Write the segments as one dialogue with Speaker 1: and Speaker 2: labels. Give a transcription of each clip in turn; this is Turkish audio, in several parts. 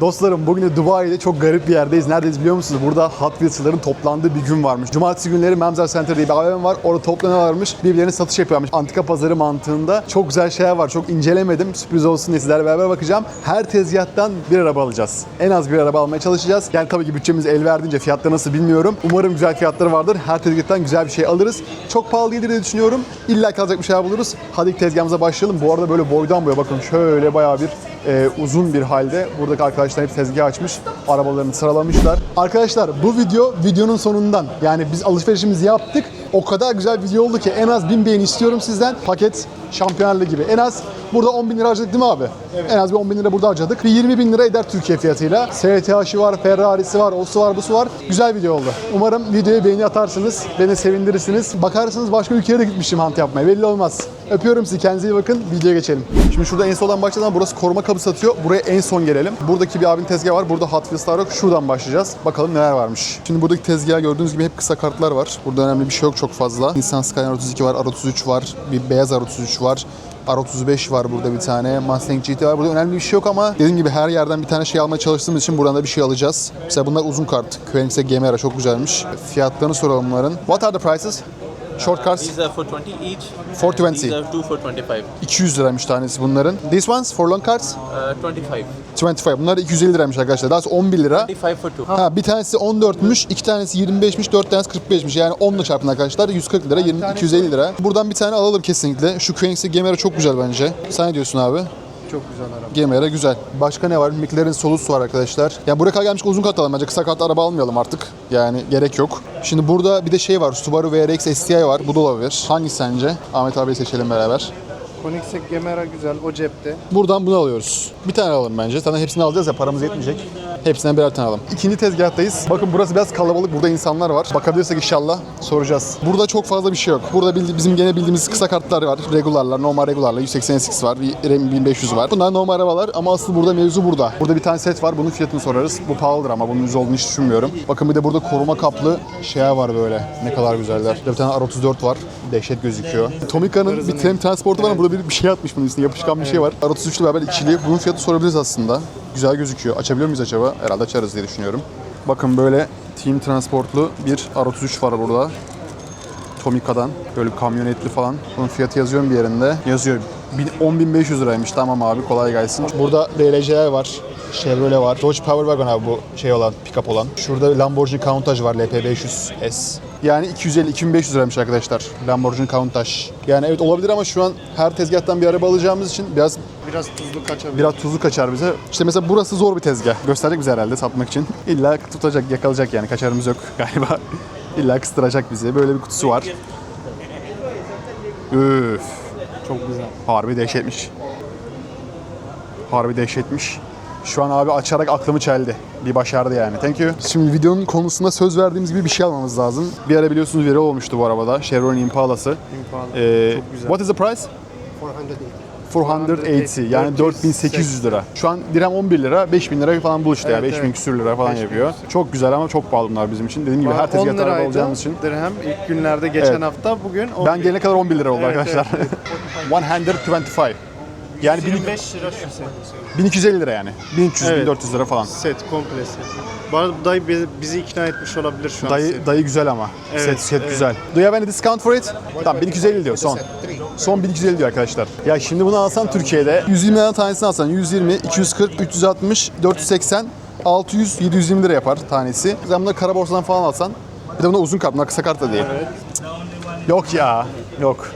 Speaker 1: Dostlarım bugün de Dubai'de çok garip bir yerdeyiz. Neredeyiz biliyor musunuz? Burada Hot Wheels'ların toplandığı bir gün varmış. Cumartesi günleri Memzer Center diye bir AVM var. Orada toplanıyorlarmış. Birbirlerine satış yapıyorlarmış. Antika pazarı mantığında. Çok güzel şeyler var. Çok incelemedim. Sürpriz olsun diye sizlerle beraber bakacağım. Her tezgahtan bir araba alacağız. En az bir araba almaya çalışacağız. Yani tabii ki bütçemiz el verdiğince fiyatları nasıl bilmiyorum. Umarım güzel fiyatları vardır. Her tezgahtan güzel bir şey alırız. Çok pahalı değildir diye düşünüyorum. İlla kalacak bir şeyler buluruz. Hadi ilk tezgahımıza başlayalım. Bu arada böyle boydan boya bakın şöyle bayağı bir e, uzun bir halde. Buradaki arkadaşlar hep tezgah açmış. Arabalarını sıralamışlar. Arkadaşlar bu video videonun sonundan. Yani biz alışverişimizi yaptık. O kadar güzel video oldu ki en az 1000 beğeni istiyorum sizden. Paket Şampiyonlar gibi. En az burada 10 bin lira harcadık değil mi abi? En az bir 10 bin lira burada harcadık. Bir 20 bin lira eder Türkiye fiyatıyla. STH'ı var, Ferrari'si var, osu var, busu var. Güzel video oldu. Umarım videoya beğeni atarsınız. Beni sevindirirsiniz. Bakarsınız başka ülkeye de gitmişim hant yapmaya. Belli olmaz. Öpüyorum sizi. Kendinize iyi bakın. Videoya geçelim. Şimdi şurada en soldan başladan burası koruma kabı satıyor. Buraya en son gelelim. Buradaki bir abinin tezgahı var. Burada Hot Wheels'lar yok. Şuradan başlayacağız. Bakalım neler varmış. Şimdi buradaki tezgahı gördüğünüz gibi hep kısa kartlar var. Burada önemli bir şey yok çok fazla. Nissan Skyline 32 var, R33 var, bir beyaz R33 var. R35 var burada bir tane. Mustang GT var. Burada önemli bir şey yok ama dediğim gibi her yerden bir tane şey almaya çalıştığımız için buradan da bir şey alacağız. Mesela bunlar uzun kart. Koenigsegg Gemera çok güzelmiş. Fiyatlarını soralım bunların. What are the prices? Short cards
Speaker 2: These are for 20 each.
Speaker 1: 420.
Speaker 2: These are two for 25.
Speaker 1: 200 liraymış tanesi bunların. These ones for long cards
Speaker 2: Uh, 25.
Speaker 1: 25. Bunlar 250 liraymış arkadaşlar. Daha sonra 11 lira.
Speaker 2: 25 for two.
Speaker 1: Ha bir tanesi 14'müş, iki tanesi 25'miş, dört tanesi 45'miş. Yani 10 ile çarpın arkadaşlar. 140 lira, 20, 250 lira. Buradan bir tane alalım kesinlikle. Şu Koenigsegg Gemera çok güzel bence. Sen ne diyorsun abi?
Speaker 3: Çok güzel araba.
Speaker 1: Gemera güzel. Başka ne var? McLaren Solus var arkadaşlar. Yani buraya kadar gelmiş uzun kart alalım bence. Kısa kart araba almayalım artık. Yani gerek yok. Şimdi burada bir de şey var. Subaru VRX STI var. Bu da olabilir. Hangisi sence? Ahmet abiyi seçelim beraber.
Speaker 3: Koenigsegg Gemera güzel, o cepte.
Speaker 1: Buradan bunu alıyoruz. Bir tane alalım bence. Zaten hepsini alacağız ya paramız yetmeyecek. Hepsinden birer tane alalım. İkinci tezgahtayız. Bakın burası biraz kalabalık. Burada insanlar var. Bakabilirsek inşallah soracağız. Burada çok fazla bir şey yok. Burada bildi- bizim gene bildiğimiz kısa kartlar var. Regularlar, normal regularlar. 180 SX var. bir Ram 1500 var. Bunlar normal arabalar ama asıl burada mevzu burada. Burada bir tane set var. Bunun fiyatını sorarız. Bu pahalıdır ama bunun yüz olduğunu hiç düşünmüyorum. Bakın bir de burada koruma kaplı şeyler var böyle. Ne kadar güzeller. Bir tane R34 var. Dehşet gözüküyor. Tomica'nın bir tren transportu var ama burada bir, bir şey atmış bunun üstüne. Yapışkan bir şey var. R33 ile beraber ikili. Bunun fiyatı sorabiliriz aslında. Güzel gözüküyor. Açabiliyor muyuz acaba? Herhalde açarız diye düşünüyorum. Bakın böyle Team Transportlu bir R33 var burada. Tomica'dan. Böyle bir kamyonetli falan. Bunun fiyatı yazıyor mu bir yerinde? Yazıyor. Bin- 10.500 liraymış. Tamam abi kolay gelsin. Burada DLC'ler var. Chevrolet var. Dodge Powerwagon abi bu şey olan, pick-up olan. Şurada Lamborghini Countach var LP500S. Yani 250-2500 liraymış arkadaşlar Lamborghini Countach. Yani evet olabilir ama şu an her tezgahtan bir araba alacağımız için biraz
Speaker 3: Biraz tuzlu kaçabilir.
Speaker 1: biraz tuzlu kaçar bize. İşte mesela burası zor bir tezgah. Gösterecek bize herhalde satmak için. İlla tutacak, yakalayacak yani. Kaçarımız yok galiba. İlla kıstıracak bizi. Böyle bir kutusu var. Üf.
Speaker 3: Çok güzel.
Speaker 1: Harbi dehşetmiş. Harbi dehşetmiş. Şu an abi açarak aklımı çeldi. Bir başardı yani. Thank you. Şimdi videonun konusunda söz verdiğimiz gibi bir şey almamız lazım. Bir ara biliyorsunuz veri olmuştu bu arabada. Chevrolet Impala'sı.
Speaker 3: Impala.
Speaker 1: Ee,
Speaker 3: Çok güzel.
Speaker 1: what is the price? 480 yani 4800 lira. Şu an dirhem 11 lira, 5000 lira falan bul işte ya.
Speaker 3: Evet,
Speaker 1: 5000
Speaker 3: evet.
Speaker 1: küsür lira falan
Speaker 3: 5000
Speaker 1: yapıyor. Çok güzel ama çok pahalı bunlar bizim için. Dediğim gibi her
Speaker 3: 10
Speaker 1: tezgahta araba alacağımız için.
Speaker 3: dirhem ilk günlerde geçen
Speaker 1: Evet.
Speaker 3: hafta bugün 11.
Speaker 1: Ben gelene kadar 11 lira oldu
Speaker 3: Evet,
Speaker 1: arkadaşlar. 125. Yani 1000
Speaker 3: 25 lira şu set.
Speaker 1: 1250 lira yani. 1300
Speaker 3: Evet.
Speaker 1: 1400 lira falan.
Speaker 3: Set komplesi. Bu arada dayı bizi, bizi ikna etmiş olabilir şu an.
Speaker 1: Dayı,
Speaker 3: set.
Speaker 1: dayı güzel ama.
Speaker 3: Evet,
Speaker 1: set set
Speaker 3: evet.
Speaker 1: güzel. Do you have any discount for it? Tamam 1250 diyor son. Son 1250 diyor arkadaşlar. Ya şimdi bunu alsan Türkiye'de 120 lira tanesini alsan 120, 240, 360, 480, 600, 720 lira yapar tanesi. Sen bunları kara borsadan falan alsan bir de bunlar uzun kart, bunlar kısa kart da değil. Yok ya. Yok.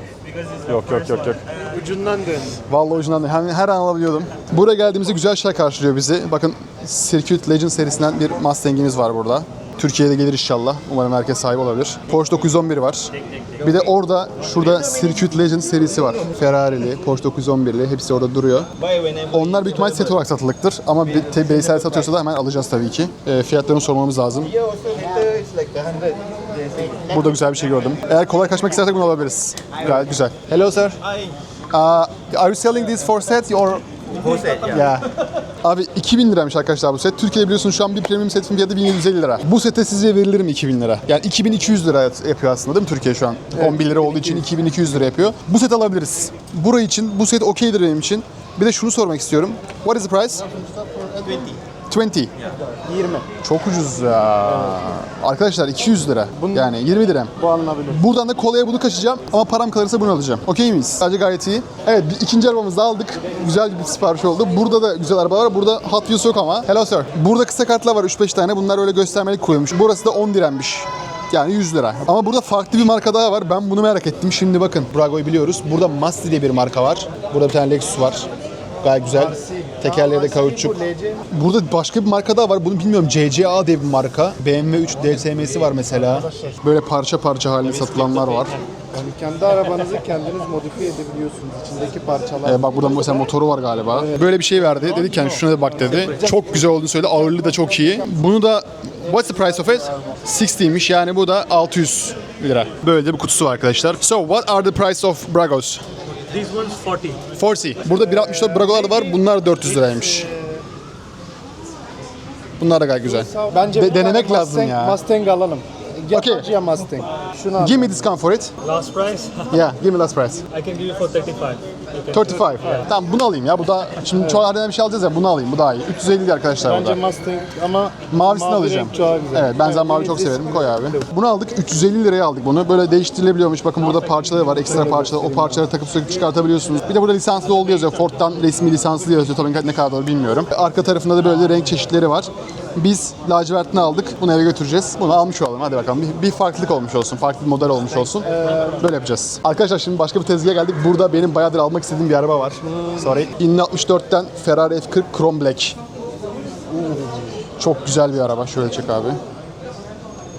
Speaker 1: Yok yok yok yok.
Speaker 3: Ucundan dön.
Speaker 1: Vallahi ucundan değil. Hani her an alabiliyordum. Buraya geldiğimizde güzel şeyler karşılıyor bizi. Bakın Circuit Legend serisinden bir Mustang'imiz var burada. Türkiye'de gelir inşallah. Umarım herkes sahibi olabilir. Porsche 911 var. Bir de orada şurada Circuit Legend serisi var. Ferrari'li, Porsche 911'li hepsi orada duruyor. Onlar büyük ihtimal set olarak satılıktır ama bir te- bireysel satıyorsa da hemen alacağız tabii ki. E, fiyatlarını sormamız lazım. Burada güzel bir şey gördüm. Eğer kolay kaçmak istersek bunu alabiliriz. Gayet güzel. Hello sir. Uh, are you selling this for set or Yeah. Abi 2000 liraymış arkadaşlar bu set. Türkiye'de biliyorsunuz şu an bir premium setin fiyatı 1750 lira. Bu sete size verilir mi 2000 lira? Yani 2200 lira yapıyor aslında değil mi Türkiye şu an? 11 lira olduğu için 2200 lira yapıyor. Bu set alabiliriz. Burayı için bu set okeydir benim için. Bir de şunu sormak istiyorum. What is the price? 20. 20.
Speaker 3: 20.
Speaker 1: Çok ucuz ya. Arkadaşlar 200 lira. Yani 20 lira.
Speaker 3: Bu alınabilir.
Speaker 1: Buradan da kolaya bunu kaçacağım ama param kalırsa bunu alacağım. Okey miyiz? Sadece gayet iyi. Evet bir ikinci arabamızı da aldık. Güzel bir sipariş oldu. Burada da güzel araba var. Burada Hot Wheels yok ama. Hello sir. Burada kısa kartlar var 3-5 tane. Bunlar öyle göstermelik koyulmuş. Burası da 10 lirenmiş. Yani 100 lira. Ama burada farklı bir marka daha var. Ben bunu merak ettim. Şimdi bakın. Brago'yu biliyoruz. Burada Masti diye bir marka var. Burada bir tane Lexus var. Gayet güzel. Tekerleri de kauçuk. Burada başka bir marka daha var. Bunu bilmiyorum. CCA diye bir marka. BMW 3 DSM'si var mesela. Böyle parça parça halinde satılanlar var.
Speaker 3: Yani kendi arabanızı kendiniz modifiye edebiliyorsunuz. İçindeki parçalar.
Speaker 1: Ee, bak burada mesela motoru var galiba. Böyle bir şey verdi. Dedi ki yani şuna da bak dedi. Çok güzel olduğunu söyledi. Ağırlığı da çok iyi. Bunu da What's the price of it? 60'ymiş yani bu da 600 lira. Böyle de bir kutusu var arkadaşlar. So what are the price of Bragos?
Speaker 4: These ones 40.
Speaker 1: 40. Burada 1.64 Bragolar da var. Bunlar 400 liraymış. Bunlar da gayet güzel.
Speaker 3: Bence tane
Speaker 1: denemek lazım
Speaker 3: Mustang-
Speaker 1: ya.
Speaker 3: Mustang alalım. Ya
Speaker 1: Okay.
Speaker 3: Dodge ya Mustang. Şunu al.
Speaker 1: Give me discount for it.
Speaker 4: Last price,
Speaker 1: Yeah, give me last price.
Speaker 4: I can give you for 35. You can
Speaker 1: 35. Tamam bunu alayım ya. Bu da şimdi çoğu yerden bir şey alacağız ya bunu alayım. Bu daha iyi. 350 arkadaşlar
Speaker 3: Bence
Speaker 1: burada.
Speaker 3: Mustang ama
Speaker 1: Mavisini
Speaker 3: mavi
Speaker 1: alacağım.
Speaker 3: çok güzel.
Speaker 1: Evet ben zaten mavi çok severim. Koy abi. Bunu aldık. 350 liraya aldık bunu. Böyle değiştirilebiliyormuş. Bakın burada parçaları var. Ekstra parçalar. O parçaları takıp söküp çıkartabiliyorsunuz. Bir de burada lisanslı olduğu yazıyor. Ford'dan resmi lisanslı yazıyor. Tabii ne kadar doğru bilmiyorum. Arka tarafında da böyle renk çeşitleri var. Biz lacivertini aldık. Bunu eve götüreceğiz. Bunu almış olalım. Hadi bakalım. Bir, bir farklılık olmuş olsun. Farklı bir model olmuş olsun. Böyle yapacağız. Arkadaşlar şimdi başka bir tezgaha geldik. Burada benim bayağıdır almak istediğim bir araba var. Sorry. 1064'ten Ferrari F40 Chrome Black. Çok güzel bir araba. Şöyle çek abi.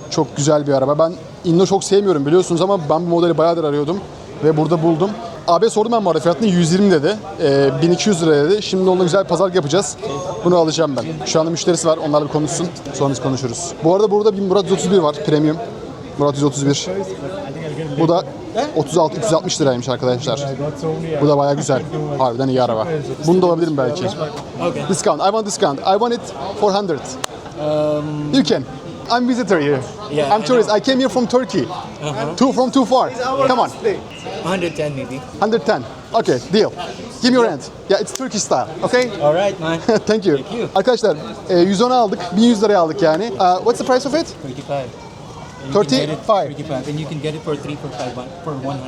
Speaker 1: Çok güzel bir araba. Ben Inno çok sevmiyorum biliyorsunuz ama ben bu modeli bayağıdır arıyordum ve burada buldum. Abi sordum ben bu arada fiyatını 120 dedi. Ee, 1200 lira dedi. Şimdi onunla güzel bir pazarlık yapacağız. Bunu alacağım ben. Şu anda müşterisi var. Onlarla bir konuşsun. Sonra biz konuşuruz. Bu arada burada bir Murat 131 var. Premium. Murat 131. Bu da 36 360 liraymış arkadaşlar. Bu da bayağı güzel. Harbiden iyi araba. Bunu da alabilirim belki. Discount. I want discount. I want it 400. You can. I'm visitor here.
Speaker 5: Yeah,
Speaker 1: I'm
Speaker 5: I
Speaker 1: tourist. I came here from Turkey. Too from too far. Come on.
Speaker 5: 110 maybe.
Speaker 1: 110. Okay, deal. Give me your hand. Yeah, it's Turkish style. Okay?
Speaker 5: All right, man.
Speaker 1: Thank you.
Speaker 5: you.
Speaker 1: Arkadaşlar, e, 110 aldık. 1100 liraya aldık yani. Uh, what's the price of it?
Speaker 5: 35. And you can get it-
Speaker 1: 35.
Speaker 5: 35. And you can get it for 3 for, five, for 100.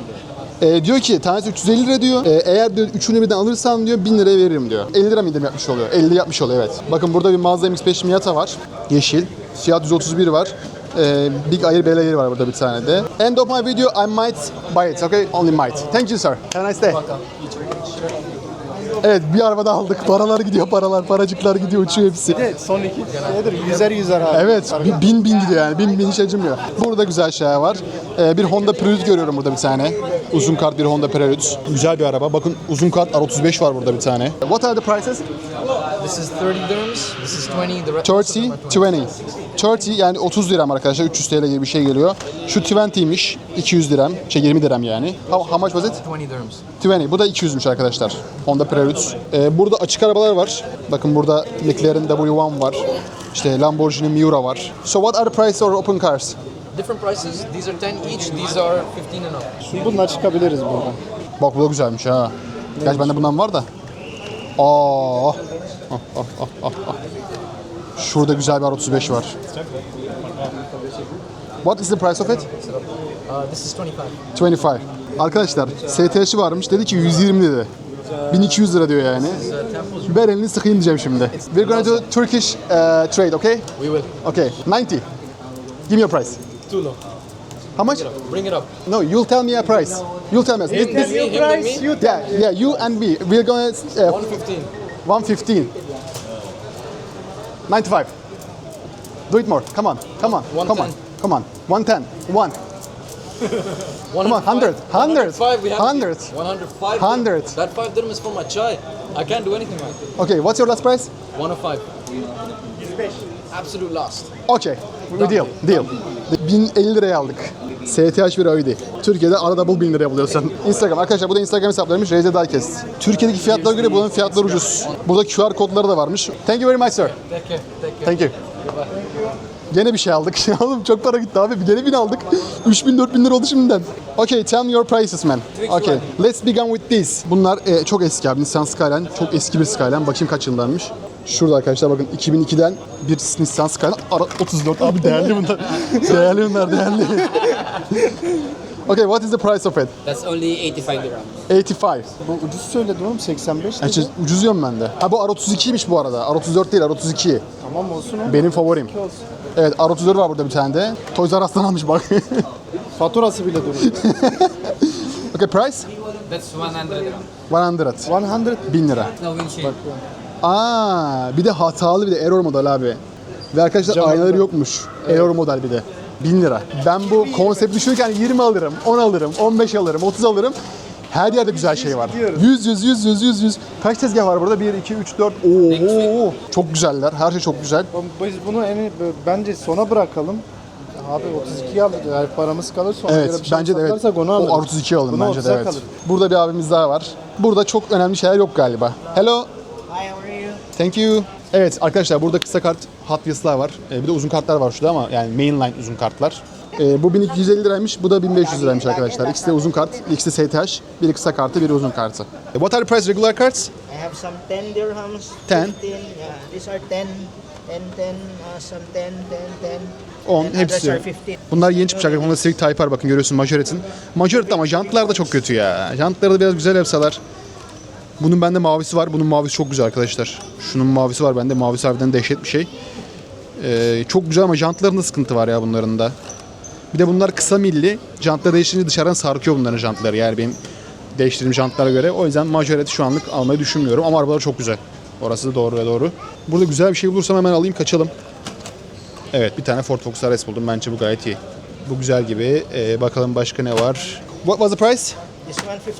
Speaker 1: E, diyor ki tanesi 350 lira diyor. E, eğer diyor üçünü birden alırsan diyor 1000 liraya veririm diyor. 50 lira mı yapmış oluyor? 50 yapmış oluyor evet. Bakın burada bir Mazda MX-5 Miata var. Yeşil. Fiat 131 var. E, Big Air Bel Air var burada bir tane de. End of my video I might buy it. Okay? Only might. Thank you sir. Have a nice day. Evet bir araba da aldık. Paralar gidiyor paralar. Paracıklar gidiyor uçuyor hepsi.
Speaker 3: Evet, son iki nedir? Yüzer yüzer abi.
Speaker 1: Evet, bi- bin bin gidiyor yani. Bin bin hiç acımıyor. Burada güzel şeyler var. Ee, bir Honda Prelude görüyorum burada bir tane. Uzun kart bir Honda Prelude. Güzel bir araba. Bakın uzun kart R35 var burada bir tane. What are the prices?
Speaker 6: This is 30 dirhams. This is 20. The rest
Speaker 1: 30, 20. 30 yani 30 liram arkadaşlar. 300 TL gibi bir şey geliyor. Şu 20'ymiş. 200 liram. Şey 20 liram yani. How, how much was it?
Speaker 6: 20 dirhams.
Speaker 1: 20. Bu da 200'müş arkadaşlar. Honda Prelude. Ee, burada açık arabalar var. Bakın burada McLaren W1 var. İşte Lamborghini Miura var. So what are the prices of open cars?
Speaker 6: Different prices. These are 10 each. These are 15 and up.
Speaker 3: Bununla çıkabiliriz buradan.
Speaker 1: Bak bu da güzelmiş ha. Gerçi bende bundan var da. Aa. Ah, ah, ah, ah, ah. Şurada güzel bir R35 var. What is the price of it?
Speaker 6: Uh, this is 25.
Speaker 1: 25. Arkadaşlar STH'i varmış dedi ki 120 dedi. 1200 lira diyor yani. Ver elini sıkayım diyeceğim şimdi. We're going to do Turkish uh, trade, okay?
Speaker 6: We will.
Speaker 1: Okay, 90. Give me your price.
Speaker 6: Too low.
Speaker 1: How much?
Speaker 6: Bring it up.
Speaker 1: No, you'll tell me a price. You'll tell me. This-
Speaker 6: Him and me, him and me.
Speaker 1: yeah, yeah, you and me. We're going to uh,
Speaker 6: 115.
Speaker 1: 115. 95. Do it more. Come on. Come on. Come on.
Speaker 6: 110.
Speaker 1: Come on. 110. 1. Come on. 100. 100.
Speaker 6: 105. We have
Speaker 1: 100.
Speaker 6: 105.
Speaker 1: 100.
Speaker 6: That 5 dirham is for my chai. I can't do anything like it.
Speaker 1: Okay, what's your last price?
Speaker 6: 105. Absolute last.
Speaker 1: Okay. We deal. Deal. 1050 liraya aldık. STH bir Audi. Türkiye'de arada bul 1000 liraya buluyorsun. Instagram. Arkadaşlar bu da Instagram hesaplarıymış. Reze Diecast. Türkiye'deki fiyatlara göre bunun fiyatları ucuz. Burada QR kodları da varmış. Thank you very much sir.
Speaker 6: Take care.
Speaker 1: Thank you. Gene bir şey aldık. Oğlum çok para gitti abi. Gene bin aldık. 3000 4000 lira oldu şimdiden. Okay, tell me your prices man. Okay, let's begin with this. Bunlar e, çok eski abi. Nissan Skyline. Çok eski bir Skyline. Bakayım kaç yıllarmış. Şurada arkadaşlar bakın 2002'den bir Nissan Skyline ara 34 abi değerli bunlar. değerli bunlar değerli. okay, what is the price of it?
Speaker 5: That's only 85 dirhams.
Speaker 1: 85.
Speaker 3: Bu ucuz söyledim oğlum 85
Speaker 1: Yani
Speaker 3: dedi.
Speaker 1: ucuz diyorum ben de. Ha bu R32'ymiş bu arada. R34 değil R32.
Speaker 3: Tamam olsun.
Speaker 1: Benim favorim.
Speaker 3: olsun.
Speaker 1: Evet R34 var burada bir tane de. Toys R Us'tan almış bak.
Speaker 3: Faturası bile duruyor.
Speaker 1: okay price?
Speaker 5: That's 100 dirhams.
Speaker 1: 100.
Speaker 3: 100
Speaker 1: 1000 lira.
Speaker 5: No windshield.
Speaker 1: Aa, bir de hatalı bir de error model abi. Ve arkadaşlar
Speaker 3: Camında.
Speaker 1: aynaları yokmuş. Error model bir de. 1000 lira. Ben bu konsept düşünürken 20 alırım, 10 alırım, 15 alırım, 30 alırım. Her yerde güzel şey var. 100 100 100 100 100 100. Kaç tezgah var burada? 1 2 3 4. Oo! Çok güzeller. Her şey çok güzel.
Speaker 3: Biz bunu en bence sona bırakalım. Abi 32 aldık. Yani paramız kalır sonra
Speaker 1: Evet,
Speaker 3: bir şey
Speaker 1: bence de evet.
Speaker 3: onu alırız.
Speaker 1: O R32 alalım
Speaker 3: Bunu
Speaker 1: bence de
Speaker 3: 30'a
Speaker 1: evet.
Speaker 3: kalır.
Speaker 1: Burada bir abimiz daha var. Burada çok önemli şeyler yok galiba. Hello.
Speaker 7: Hi, how are you?
Speaker 1: Thank you. Evet arkadaşlar burada kısa kart Hot Wheels'lar var. Ee, bir de uzun kartlar var şurada ama yani mainline uzun kartlar. Ee, bu 1250 liraymış, bu da 1500 liraymış arkadaşlar. İkisi de uzun kart, ikisi de STH. Biri kısa kartı, biri uzun kartı. What are the price regular cards?
Speaker 7: I have some 10 dirhams.
Speaker 1: 10?
Speaker 7: 15, yeah. These are 10, 10, 10, uh, some 10, 10, 10.
Speaker 1: 10,
Speaker 7: and
Speaker 1: hepsi.
Speaker 7: others are 15.
Speaker 1: Bunlar yeni çıkmış arkadaşlar. Bunda Civic Type R bakın görüyorsun Majorette'in. Majorette ama jantlar da çok kötü ya. Jantları da biraz güzel yapsalar. Bunun bende mavisi var. Bunun mavisi çok güzel arkadaşlar. Şunun mavisi var bende. Mavisi harbiden dehşet bir şey. Ee, çok güzel ama jantlarında sıkıntı var ya bunların da. Bir de bunlar kısa milli. Jantları değiştirince dışarıdan sarkıyor bunların jantları. Yani benim değiştirdiğim jantlara göre. O yüzden Majorette şu anlık almayı düşünmüyorum. Ama arabalar çok güzel. Orası da doğru ve doğru. Burada güzel bir şey bulursam hemen alayım kaçalım. Evet bir tane Ford Focus RS buldum. Bence bu gayet iyi. Bu güzel gibi. Ee, bakalım başka ne var? What was the price?
Speaker 7: This one 15.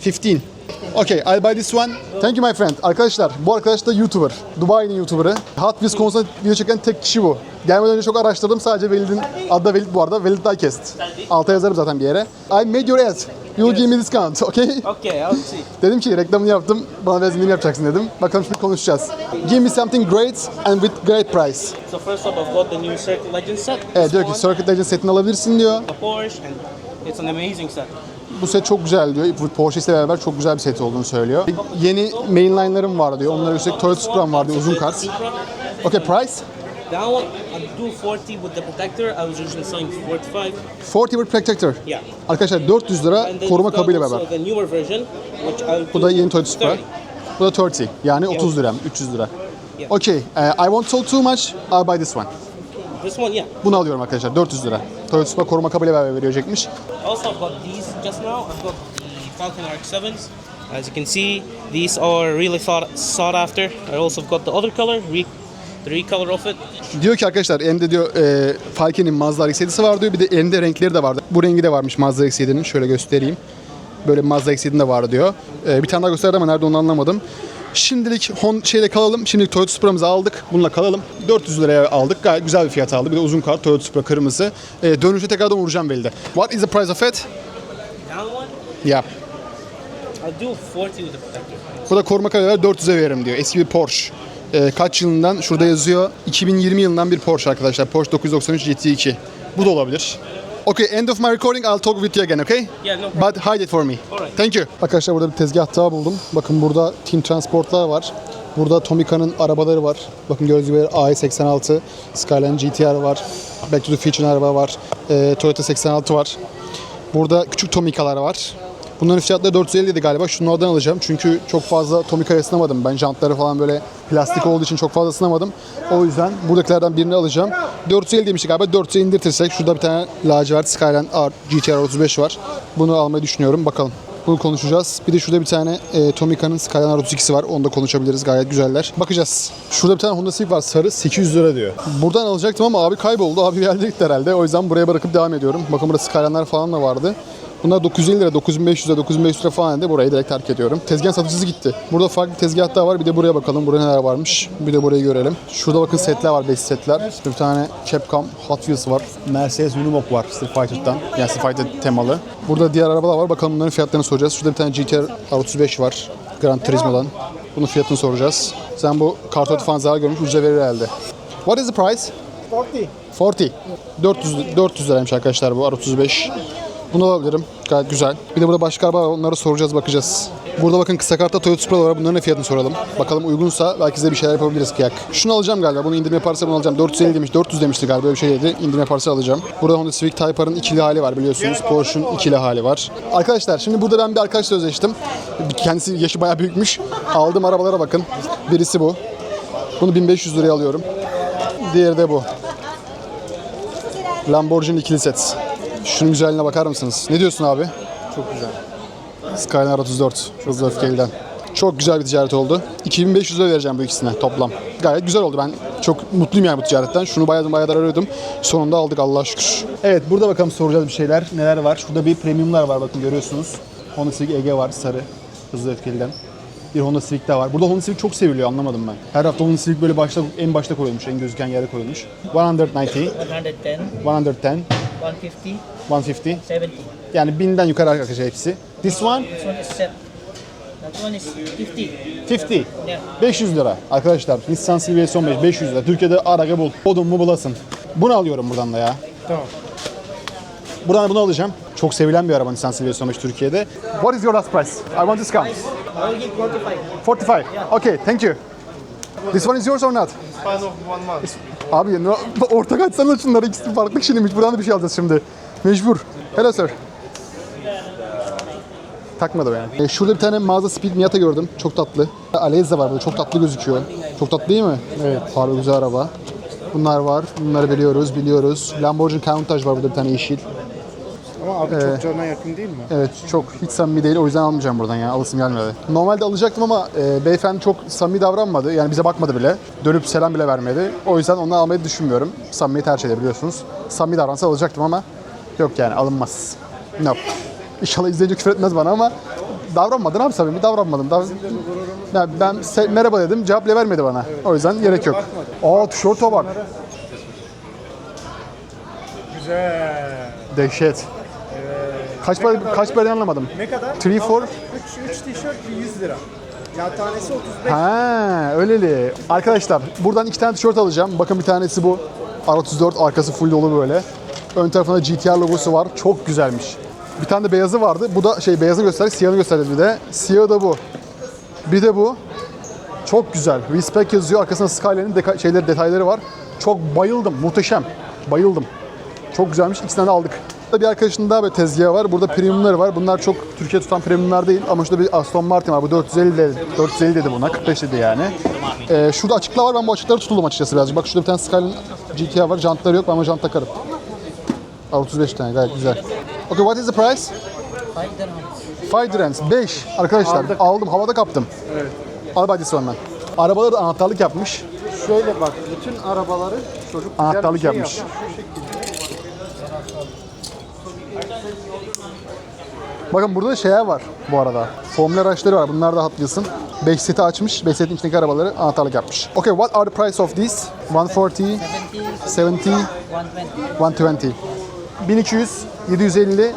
Speaker 1: 15. Okay, I'll buy this one. Thank you my friend. Arkadaşlar, bu arkadaş da YouTuber. Dubai'nin YouTuber'ı. Hot Wheels konusunda video çeken tek kişi bu. Gelmeden önce çok araştırdım. Sadece Velid'in adı da Velid bu arada. Velid Diecast. Alta yazarım zaten bir yere. I made your ad. You will give me discount, okay?
Speaker 6: Okay, I'll see.
Speaker 1: Dedim ki reklamını yaptım. Bana biraz indirim yapacaksın dedim. Bakalım şimdi konuşacağız. Give me something great and with great price.
Speaker 8: So first up, I've got the new Circuit Legends set.
Speaker 1: Evet diyor ki Circuit Legends setini alabilirsin diyor.
Speaker 8: a Porsche, and it's an amazing set.
Speaker 1: Bu set çok güzel diyor. Porsche ile beraber çok güzel bir set olduğunu söylüyor. Yeni mainline'larım var diyor. Onlara üstelik Toyota Supra'm var diyor. Uzun kart. Okay price?
Speaker 8: That one, I do 40 with the protector. I was usually selling 45.
Speaker 1: 40 with protector.
Speaker 8: Yeah.
Speaker 1: Arkadaşlar 400 lira
Speaker 8: And then
Speaker 1: koruma
Speaker 8: you've got
Speaker 1: kabıyla
Speaker 8: also
Speaker 1: beraber.
Speaker 8: the newer version, which
Speaker 1: Bu da yeni Toyota Supra. Bu da 30. Yani 30 lira, 300 lira. Okay, uh, I won't sell too much. I'll buy this one.
Speaker 8: This one, yeah.
Speaker 1: Bunu alıyorum arkadaşlar 400 lira. Toyota Supra koruma kabıyla beraber verecekmiş.
Speaker 8: Also, I've got these just now. I've got the Falcon RX-7s. As you can see, these are really thought, sought after. I also got the other color, re, the recolor of it.
Speaker 1: Diyor ki arkadaşlar elinde diyor e, Falken'in Mazda RX-7'si var diyor. Bir de elinde renkleri de vardı. Bu rengi de varmış Mazda RX-7'nin. Şöyle göstereyim. Böyle bir Mazda RX-7'nin de var diyor. E, bir tane daha gösterdi ama nerede onu anlamadım. Şimdilik Hon şeyle kalalım. Şimdilik Toyota Supra'mızı aldık. Bununla kalalım. 400 liraya aldık. Gayet güzel bir fiyat aldık. Bir de uzun kart Toyota Supra kırmızı. E, dönüşte tekrardan vuracağım belli de. What is the price of it?
Speaker 8: That one,
Speaker 1: Yeah.
Speaker 8: I'll do 40 with the protector.
Speaker 1: Bu da koruma kabıyla 400'e veririm diyor. Eski bir Porsche. E, kaç yılından? Şurada yazıyor. 2020 yılından bir Porsche arkadaşlar. Porsche 993 GT2. Bu da olabilir. Okay, end of my recording. I'll talk with you again, okay?
Speaker 8: Yeah, no problem.
Speaker 1: But hide it for me.
Speaker 8: Alright.
Speaker 1: Thank you. Arkadaşlar burada bir tezgah daha buldum. Bakın burada Team Transport'lar var. Burada Tomica'nın arabaları var. Bakın gördüğünüz gibi AI86, Skyline GTR var. Back to the Future araba var. Ee, Toyota 86 var. Burada küçük Tomica'lar var. Bunların fiyatları 450 idi galiba. Şunlardan alacağım. Çünkü çok fazla Tomica'ya ısınamadım. Ben jantları falan böyle plastik olduğu için çok fazla ısınamadım. O yüzden buradakilerden birini alacağım. 450 demiştik galiba. 400'e indirtirsek. Şurada bir tane lacivert Skyline R GTR 35 var. Bunu almayı düşünüyorum. Bakalım. Bunu konuşacağız. Bir de şurada bir tane e, Tomica'nın Skyline R32'si var. Onu da konuşabiliriz. Gayet güzeller. Bakacağız. Şurada bir tane Honda Civic var. Sarı 800 lira diyor. Buradan alacaktım ama abi kayboldu. Abi geldi gitti herhalde. O yüzden buraya bırakıp devam ediyorum. Bakın burada Skyline'lar falan da vardı. Bunlar 950 lira, 9500 lira, 9500 lira falan dedi. Burayı direkt terk ediyorum. Tezgah satıcısı gitti. Burada farklı tezgah daha var. Bir de buraya bakalım. Burada neler varmış. Bir de burayı görelim. Şurada bakın setler var, 5 setler. Bir tane Capcom Hot Wheels var. Mercedes Unimog var Street Fighter'dan. Yani Street Fighter temalı. Burada diğer arabalar var. Bakalım bunların fiyatlarını soracağız. Şurada bir tane GTR R35 var. Gran Turismo'dan. Bunun fiyatını soracağız. Sen bu kartot falan zarar görmüş. Ucuza verir herhalde. What is the price?
Speaker 3: 40.
Speaker 1: 40. 400, 400 liraymış arkadaşlar bu R35. Bunu alabilirim. Gayet güzel. Bir de burada başka araba var. Onları soracağız, bakacağız. Burada bakın kısa kartta Toyota Supra var. Bunların fiyatını soralım. Bakalım uygunsa belki size bir şeyler yapabiliriz kıyak. Şunu alacağım galiba. Bunu indirim yaparsa bunu alacağım. 450 demiş. 400 demişti galiba. Böyle bir şey dedi. İndirim yaparsa alacağım. Burada Honda Civic Type R'ın ikili hali var biliyorsunuz. Porsche'un ikili hali var. Arkadaşlar şimdi burada ben bir arkadaşla özleştim. Kendisi yaşı bayağı büyükmüş. Aldığım arabalara bakın. Birisi bu. Bunu 1500 liraya alıyorum. Diğeri de bu. Lamborghini ikili set. Şunun güzelliğine bakar mısınız? Ne diyorsun abi?
Speaker 3: Çok güzel.
Speaker 1: Skyline 34. Hızlı öfkeliden. Çok güzel bir ticaret oldu. 2500 lira vereceğim bu ikisine toplam. Gayet güzel oldu. Ben çok mutluyum yani bu ticaretten. Şunu bayağı bayağı arıyordum. Sonunda aldık Allah'a şükür. Evet burada bakalım soracağız bir şeyler. Neler var? Şurada bir premiumlar var bakın görüyorsunuz. Honda Civic Ege var sarı. Hızlı öfkeliden. Bir Honda Civic daha var. Burada Honda Civic çok seviliyor anlamadım ben. Her hafta Honda Civic böyle başta en başta koyulmuş. En gözüken yere koyulmuş. 190,
Speaker 7: 110,
Speaker 1: 110,
Speaker 7: 150,
Speaker 1: 150.
Speaker 7: 70.
Speaker 1: Yani binden yukarı arkadaşlar hepsi. This one
Speaker 7: This one is set. That one is 50.
Speaker 1: 50. 500 lira. Arkadaşlar Nissan CVS 15 500 lira. Türkiye'de ara bul. Odun mu bulasın. Bunu alıyorum buradan da ya.
Speaker 3: Tamam.
Speaker 1: Buradan bunu alacağım. Çok sevilen bir araba Nissan CVS 15 Türkiye'de. What is your last price? I want discount.
Speaker 7: I will give 45.
Speaker 1: 45. Okay, thank you. This one is yours or not?
Speaker 3: Fine of one month.
Speaker 1: Abi ortak açsana şunları ikisi farklı kişiymiş. Buradan da bir şey alacağız şimdi. Mecbur. Hello sir. Takmadı yani. E, şurada bir tane mağaza Speed Miata gördüm. Çok tatlı. Aleza var burada. Çok tatlı gözüküyor. Çok tatlı değil mi? Evet. Harbi güzel araba. Bunlar var. Bunları biliyoruz, biliyoruz. Lamborghini Countach var burada bir tane yeşil.
Speaker 3: Ama abi çok canına yakın değil mi?
Speaker 1: Evet çok hiç samimi değil o yüzden almayacağım buradan ya alısım gelmedi. Normalde alacaktım ama e, beyefendi çok samimi davranmadı yani bize bakmadı bile. Dönüp selam bile vermedi. O yüzden onu almayı düşünmüyorum. Samimi tercih biliyorsunuz. Samimi davransa alacaktım ama yok yani alınmaz. No. İnşallah izleyince küfür etmez bana ama davranmadın abi samimi davranmadım. Dav yani ben se- merhaba dedim cevap bile vermedi bana. O yüzden gerek yok. Aa tişörte bak.
Speaker 3: Güzel.
Speaker 1: Dehşet. Kaç para kaç para anlamadım.
Speaker 3: Ne kadar?
Speaker 1: 3 4
Speaker 3: 3, 3 tişört 100 lira. Ya tanesi 35.
Speaker 1: Ha, öyleli. Arkadaşlar buradan iki tane tişört alacağım. Bakın bir tanesi bu. R34 arkası full dolu böyle. Ön tarafında GTR logosu var. Çok güzelmiş. Bir tane de beyazı vardı. Bu da şey beyazı gösterdik, siyahını gösterdik bir de. Siyahı da bu. Bir de bu. Çok güzel. Respect yazıyor. Arkasında Skyline'in deka- şeyleri, detayları var. Çok bayıldım. Muhteşem. Bayıldım. Çok güzelmiş. İkisinden de aldık. Burada bir arkadaşın daha böyle tezgahı var. Burada premiumları var. Bunlar çok Türkiye tutan premiumlar değil. Ama şurada bir Aston Martin var. Bu 450 dedi, 450 dedi buna. 45 dedi yani. Ee, şurada açıklar var. Ben bu açıkları tutuldum açıkçası birazcık. Bak şurada bir tane Skyline GTR var. Jantları yok. Ben ama jant takarım. Al, 35 tane gayet güzel. Okay, what is the price? 5 dirhams. 5. Arkadaşlar aldım. Havada kaptım. Evet. Al hadi sonradan. Arabaları da anahtarlık yapmış.
Speaker 3: Şöyle bak bütün arabaları çocuk güzel
Speaker 1: Anahtarlık
Speaker 3: bir şey
Speaker 1: yapmış.
Speaker 3: yapmış. Şu şekilde.
Speaker 1: Bakın burada şeyler var bu arada. Formül araçları var. Bunlar da Hot Wheels'ın. 5 seti açmış. 5 setin içindeki arabaları anahtarlık yapmış. Okay, what are the price of these? 140,
Speaker 7: 70,
Speaker 1: 70,
Speaker 7: 120.
Speaker 1: 120. 1200, 750,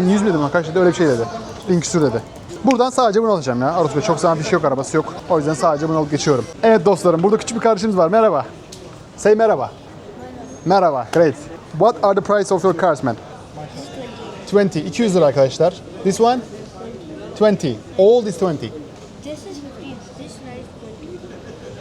Speaker 1: 1100 mi dedim? Kaç? Öyle bir şey dedi. 1000 küsür dedi. Buradan sadece bunu alacağım ya. Arus Bey çok sana bir şey yok, arabası yok. O yüzden sadece bunu alıp geçiyorum. Evet dostlarım, burada küçük bir kardeşimiz var. Merhaba. Say merhaba. Merhaba. Great. What are the price of your cars, man? 20. 200 lira arkadaşlar. This one? 20. All is 20.
Speaker 9: This is 15. This knife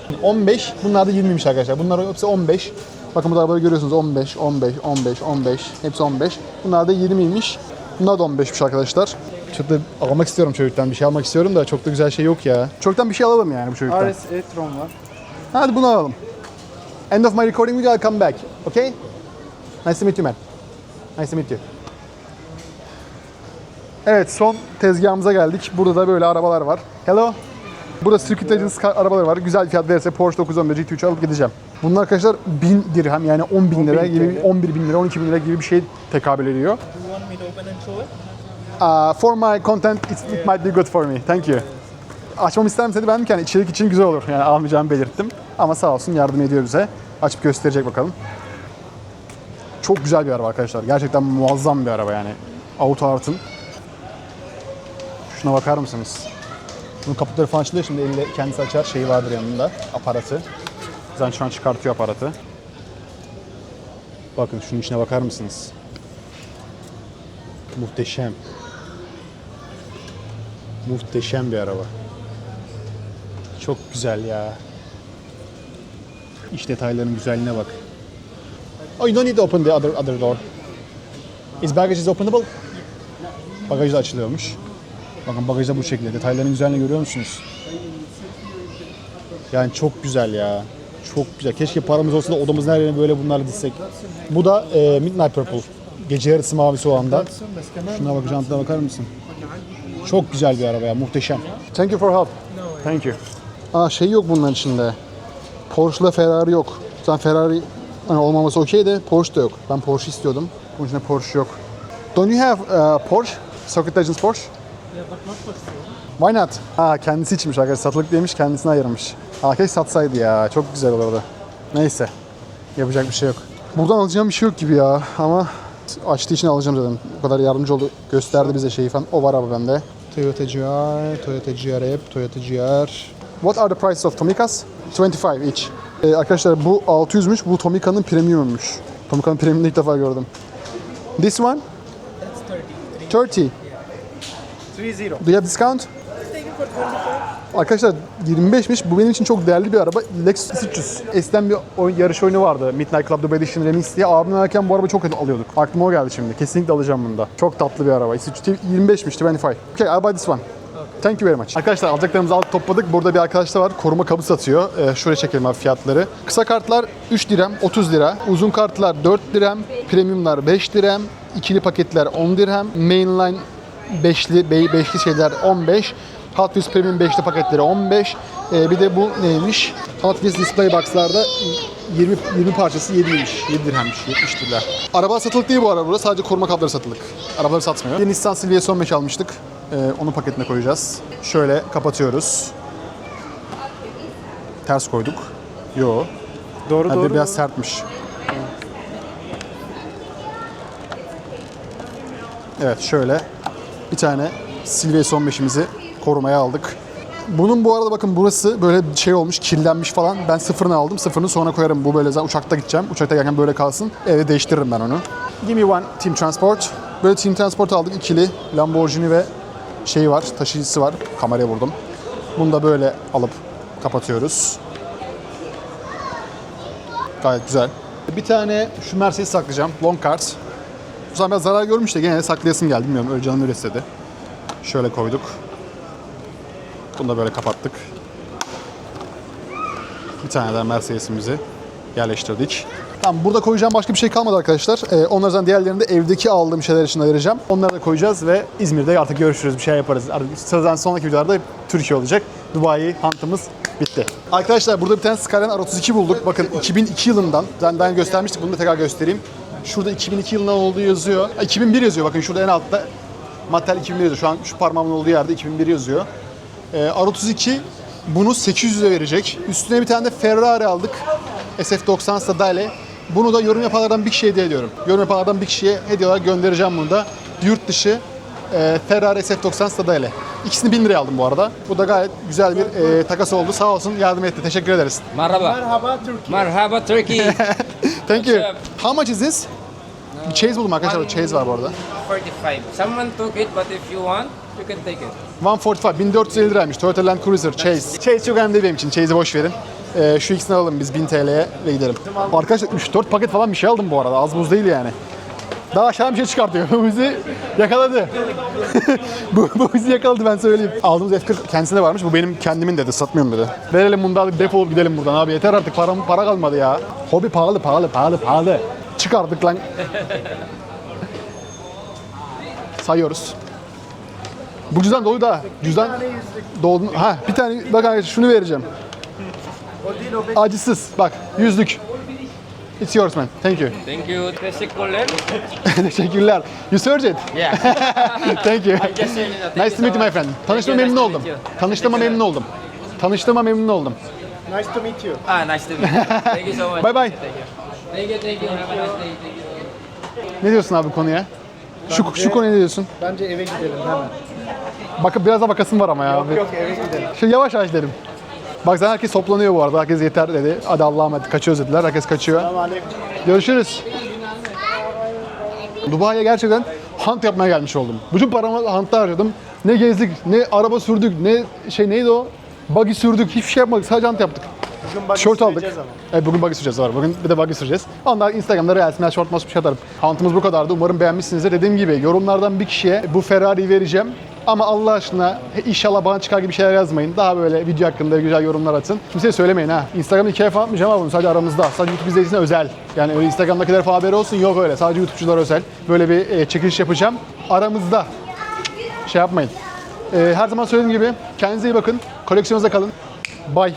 Speaker 9: 20.
Speaker 1: 15. Bunlar da 20'miş arkadaşlar. Bunlar hepsi 15. Bakın bu arabaları görüyorsunuz. 15, 15, 15, 15. Hepsi 15. Bunlar da 20'ymiş. Bunlar da 15'miş arkadaşlar. Çok da almak istiyorum çocuktan. Bir şey almak istiyorum da çok da güzel şey yok ya. Çocuktan bir şey alalım yani bu çocuktan.
Speaker 3: RS e-tron var.
Speaker 1: Hadi bunu alalım. End of my recording video, I'll come back. Okay? Nice to meet you man. Nice to meet you. Evet son tezgahımıza geldik. Burada da böyle arabalar var. Hello. Burada Circuit Legends arabaları var. Güzel fiyat verirse Porsche 911 GT3 alıp gideceğim. Bunlar arkadaşlar 1000 dirhem yani 10 bin lira gibi 11 bin lira 12 bin lira gibi bir şey tekabül ediyor. Uh, for my content it, it might be good for me. Thank you. Açmamı ister misin dedi. Ben hani içerik için güzel olur. Yani almayacağımı belirttim. Ama sağ olsun yardım ediyor bize. Açıp gösterecek bakalım. Çok güzel bir araba arkadaşlar. Gerçekten muazzam bir araba yani. Auto Art'ın. Şuna bakar mısınız? Bunun kaputları falan açılıyor. Şimdi elle kendisi açar. Şeyi vardır yanında. Aparatı. Zaten şu an çıkartıyor aparatı. Bakın şunun içine bakar mısınız? Muhteşem. Muhteşem bir araba. Çok güzel ya. İç detayların güzelliğine bak. Oh, you don't need to open the other other door. Is bagage is openable? Bagaj da açılıyormuş. Bakın bagajda bu şekilde. Detayların güzelliğini görüyor musunuz? Yani çok güzel ya. Çok güzel. Keşke paramız olsa da odamızın her yerine böyle bunlarla dizsek. Bu da e, Midnight Purple. Gece yarısı mavisi o anda. Şuna bak, jantına bakar mısın? Çok güzel bir araba ya, muhteşem. Thank you for help. Thank you. Aa şey yok bunların içinde. Porsche'la Ferrari yok. Zaten Ferrari hani olmaması okey de Porsche da yok. Ben Porsche istiyordum. Bunun içinde Porsche yok. Don't you have uh, Porsche? Circuit Legends Porsche? Why not? Ha kendisi içmiş arkadaşlar. Satılık demiş kendisine ayırmış. Ha keşke satsaydı ya. Çok güzel olurdu. Neyse. Yapacak bir şey yok. Buradan alacağım bir şey yok gibi ya. Ama açtığı için alacağım zaten. O kadar yardımcı oldu. Gösterdi bize şeyi falan. O var abi bende. Toyota GR, Toyota GR Toyota GR. What are the prices of Tomicas? 25 each. Ee, arkadaşlar bu 600'müş. Bu Tomica'nın premium'muş. Tomica'nın premium'unu ilk defa gördüm. This one? That's 30. 30.
Speaker 3: 3-0.
Speaker 1: Do you have discount? Arkadaşlar 25'miş. Bu benim için çok değerli bir araba. Lexus 300. Eskiden bir oyun, yarış oyunu vardı. Midnight Club Dubai Edition Remix diye. Abimle oynarken bu arabayı çok alıyorduk. Aklıma o geldi şimdi. Kesinlikle alacağım bunu da. Çok tatlı bir araba. 25'miş 25. Okay, I'll buy this one. Thank you very much. Arkadaşlar alacaklarımızı aldık topladık. Burada bir arkadaş da var. Koruma kabı satıyor. Ee, şuraya çekelim abi fiyatları. Kısa kartlar 3 dirhem 30 lira. Uzun kartlar 4 dirhem. Premiumlar 5 dirhem. İkili paketler 10 dirhem. Mainline beşli, be, beşli şeyler 15. Hot Wheels Premium 5'li paketleri 15. Ee, bir de bu neymiş? Hot Wheels Display Box'larda 20, 20 parçası 7'ymiş. 7 dirhemmiş, 70 lira. Araba satılık değil bu araba burada. Sadece koruma kabları satılık. Arabaları satmıyor. Bir Nissan Silvia son 5 almıştık. Ee, onu paketine koyacağız. Şöyle kapatıyoruz. Ters koyduk. Yo.
Speaker 3: Doğru
Speaker 1: Hadi
Speaker 3: doğru.
Speaker 1: biraz sertmiş. Evet şöyle bir tane Silvia son 5'imizi korumaya aldık. Bunun bu arada bakın burası böyle şey olmuş, kirlenmiş falan. Ben sıfırını aldım. Sıfırını sonra koyarım. Bu böyle zaten uçakta gideceğim. Uçakta gelirken böyle kalsın. Evde değiştiririm ben onu. Give me one Team Transport. Böyle Team Transport aldık. ikili Lamborghini ve şey var, taşıyıcısı var. Kameraya vurdum. Bunu da böyle alıp kapatıyoruz. Gayet güzel. Bir tane şu Mercedes saklayacağım. Long card. Bu zaman biraz zarar görmüş de gene saklayasım geldi. Bilmiyorum öyle canım istedi. Şöyle koyduk. Bunu da böyle kapattık. Bir tane daha Mercedes'imizi yerleştirdik. Tamam burada koyacağım başka bir şey kalmadı arkadaşlar. Ee, onları zaten diğerlerini de evdeki aldığım şeyler için ayıracağım. Onları da koyacağız ve İzmir'de artık görüşürüz bir şey yaparız. Artık sonraki videolarda Türkiye olacak. Dubai hantımız bitti. Arkadaşlar burada bir tane Skyline R32 bulduk. Bakın 2002 yılından. Daha önce göstermiştik. Bunu da tekrar göstereyim. Şurada 2002 yılından olduğu yazıyor. Ha, 2001 yazıyor bakın şurada en altta. Mattel 2001 yazıyor. Şu an şu parmağımın olduğu yerde 2001 yazıyor. Ee, R32 bunu 800'e verecek. Üstüne bir tane de Ferrari aldık. SF90 Stradale. Bunu da yorum yapanlardan bir kişiye hediye ediyorum. Yorum yapanlardan bir kişiye hediye olarak göndereceğim bunu da. Yurt dışı e, Ferrari SF90 Stradale. İkisini 1000 liraya aldım bu arada. Bu da gayet güzel bir e, takas oldu. Sağ olsun yardım etti. Teşekkür ederiz.
Speaker 6: Marhaba.
Speaker 3: Merhaba Türkiye.
Speaker 6: Marhaba Turkey.
Speaker 1: Thank you. How much is this? Chase buldum arkadaşlar. Chase var bu arada.
Speaker 5: 45. Someone took it, but if you want, you can take it.
Speaker 1: 145, 1450 liraymış. Toyota Land Cruiser Chase. Chase çok önemli değil benim için. Chase'i boş verin. Ee, şu ikisini alalım biz 1000 TL'ye ve gidelim. Arkadaşlar 3-4 paket falan bir şey aldım bu arada. Az buz değil yani. Daha aşağı bir şey çıkartıyor. Bu bizi yakaladı. bu, bu bizi yakaladı ben söyleyeyim. Aldığımız F40 kendisinde varmış. Bu benim kendimin dedi. Satmıyorum dedi. Verelim bunu da defolup gidelim buradan abi. Yeter artık param, para kalmadı ya. Hobi pahalı pahalı pahalı pahalı. Çıkardık lan. Sayıyoruz. Bu cüzdan dolu da. Cüzdan doldu. Ha bir tane bak arkadaşlar şunu vereceğim.
Speaker 3: O değil o
Speaker 1: Acısız. Bak yüzlük. It's yours man. Thank you.
Speaker 5: Thank you. Teşekkürler.
Speaker 1: Teşekkürler. You search it.
Speaker 5: Yeah.
Speaker 1: Thank you. Nice to meet you my friend. Tanıştığıma memnun oldum. Tanıştığıma memnun oldum. Tanıştığıma memnun oldum.
Speaker 3: Nice to meet you.
Speaker 5: Ah, nice to meet you. Thank you so much.
Speaker 1: Bye bye.
Speaker 5: Thank you. Thank you, thank you. Have a nice day. Thank you.
Speaker 1: Ne diyorsun abi konuya? Şu, şu konuya ne diyorsun?
Speaker 3: Bence eve gidelim hemen.
Speaker 1: Bak biraz da bakasın var ama ya.
Speaker 3: Yok yok eve gidelim.
Speaker 1: Şu yavaş yavaş dedim. Bak zaten herkes toplanıyor bu arada. Herkes yeter dedi. Hadi Allah'a emanet. Kaçıyoruz dediler. Herkes kaçıyor.
Speaker 3: Tamam.
Speaker 1: Görüşürüz. Dubai'ye gerçekten hunt yapmaya gelmiş oldum. Bütün paramı huntta harcadım. Ne gezdik, ne araba sürdük, ne şey neydi o? Buggy sürdük, hiçbir şey yapmadık. Sadece jant yaptık.
Speaker 3: Bugün buggy
Speaker 1: Short aldık.
Speaker 3: ama.
Speaker 1: Evet bugün buggy süreceğiz var. Bugün bir de buggy süreceğiz. Onlar Instagram'da reelsine short bir şey atarım. Hantımız bu kadardı. Umarım beğenmişsinizdir. Dediğim gibi yorumlardan bir kişiye bu Ferrari'yi vereceğim. Ama Allah aşkına inşallah bana çıkar gibi şeyler yazmayın. Daha böyle video hakkında güzel yorumlar atın. Kimseye söylemeyin ha. Instagram'da hikaye falan atmayacağım ama bunu sadece aramızda. Sadece YouTube izleyicisine özel. Yani öyle Instagram'dakiler falan haberi olsun. Yok öyle. Sadece YouTube'culara özel. Böyle bir e, çekiliş yapacağım. Aramızda. Şey yapmayın. E, her zaman söylediğim gibi kendinize iyi bakın. Koleksiyonunuza kalın. Bye.